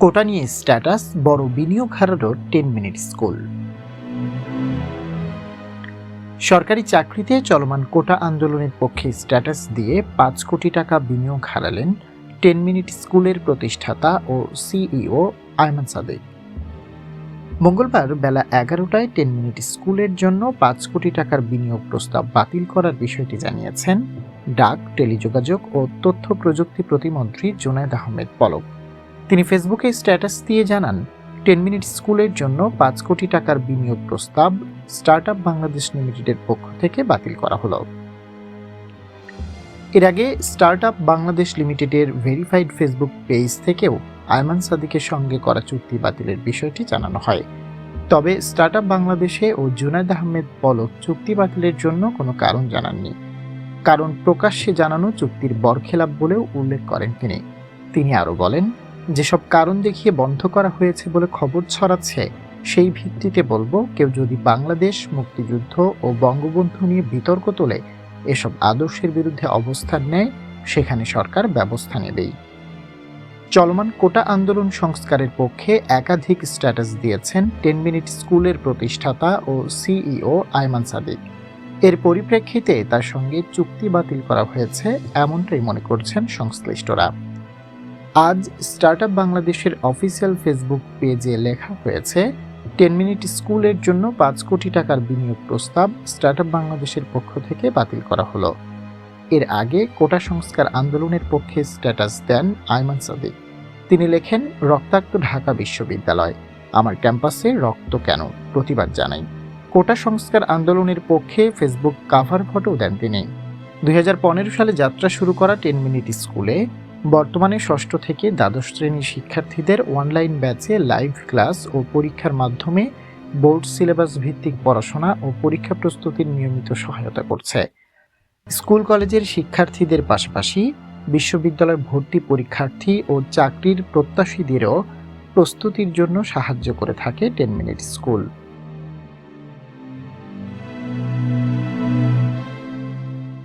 কোটা নিয়ে স্ট্যাটাস বড় বিনিয়োগ হারালো টেন মিনিট স্কুল সরকারি চাকরিতে চলমান কোটা আন্দোলনের পক্ষে স্ট্যাটাস দিয়ে পাঁচ কোটি টাকা বিনিয়োগ হারালেন টেন মিনিট স্কুলের প্রতিষ্ঠাতা ও সিইও আয়মান সাদেক। মঙ্গলবার বেলা এগারোটায় টেন মিনিট স্কুলের জন্য পাঁচ কোটি টাকার বিনিয়োগ প্রস্তাব বাতিল করার বিষয়টি জানিয়েছেন ডাক, টেলিযোগাযোগ ও তথ্য প্রযুক্তি প্রতিমন্ত্রী জুনায়দ আহমেদ পলক। তিনি ফেসবুকে স্ট্যাটাস দিয়ে জানান, টেন মিনিট স্কুলের জন্য পাঁচ কোটি টাকার বিনিয়োগ প্রস্তাব স্টার্ট আপ বাংলাদেশ লিমিটেডের পক্ষ থেকে বাতিল করা হলো। এর আগে স্টার্ট আপ বাংলাদেশ লিমিটেডের ভেরিফাইড ফেসবুক পেজ থেকেও আয়মান সাদিকের সঙ্গে করা চুক্তি বাতিলের বিষয়টি জানানো হয়। তবে স্টার্ট আপ বাংলাদেশে ও জুনায়দ আহমেদ পলক চুক্তি বাতিলের জন্য কোনো কারণ জানাননি। কারণ প্রকাশ্যে জানানো চুক্তির বরখেলাপ বলেও উল্লেখ করেন তিনি। তিনি আরও বলেন যেসব কারণ দেখিয়ে বন্ধ করা হয়েছে বলে খবর ছড়াচ্ছে, সেই ভিত্তিতে বলব কেউ যদি বাংলাদেশ, মুক্তিযুদ্ধ ও বঙ্গবন্ধু নিয়ে বিতর্ক তোলে, এসব আদর্শের বিরুদ্ধে অবস্থান নেয়, সেখানে সরকার ব্যবস্থা নেবেই। চলমান কোটা আন্দোলন সংস্কারের পক্ষে একাধিক স্ট্যাটাস দিয়েছেন টেন মিনিট স্কুলের প্রতিষ্ঠাতা ও সিইও আয়মান সাদিক। এর পরিপ্রেক্ষিতে তার সঙ্গে চুক্তি বাতিল করা হয়েছে, এমনটাই মনে করছেন সংশ্লিষ্টরা। আজ স্টার্টআপ বাংলাদেশের অফিসিয়াল ফেসবুক পেজে লেখা হয়েছে, টেন মিনিট স্কুলের জন্য পাঁচ কোটি টাকার বিনিয়োগ প্রস্তাব স্টার্টআপ বাংলাদেশের পক্ষ থেকে বাতিল করা হলো। এর আগে কোটা সংস্কার আন্দোলনের পক্ষে স্ট্যাটাস দেন আয়মান সাদিক। তিনি লেখেন, রক্তাক্ত ঢাকা বিশ্ববিদ্যালয়। আমার ক্যাম্পাসে রক্ত কেন? প্রতিবাদ জানাই। কোটা সংস্কার আন্দোলনের পক্ষে ফেসবুক কাভার ফটো দেন তিনি। দুই হাজার পনেরো সালে যাত্রা শুরু করা টেন মিনিট স্কুলে বর্তমানে ষষ্ঠ থেকে দ্বাদশ শ্রেণির শিক্ষার্থীদের অনলাইন ব্যাচে লাইভ ক্লাস ও পরীক্ষার মাধ্যমে বোর্ড সিলেবাস ভিত্তিক পড়াশোনা ও পরীক্ষা প্রস্তুতির নিয়মিত সহায়তা করছে। স্কুল কলেজের শিক্ষার্থীদের পাশাপাশি বিশ্ববিদ্যালয়ের ভর্তি পরীক্ষার্থী ও চাকরির প্রত্যাশীদেরও প্রস্তুতির জন্য সাহায্য করে থাকে টেন মিনিট স্কুল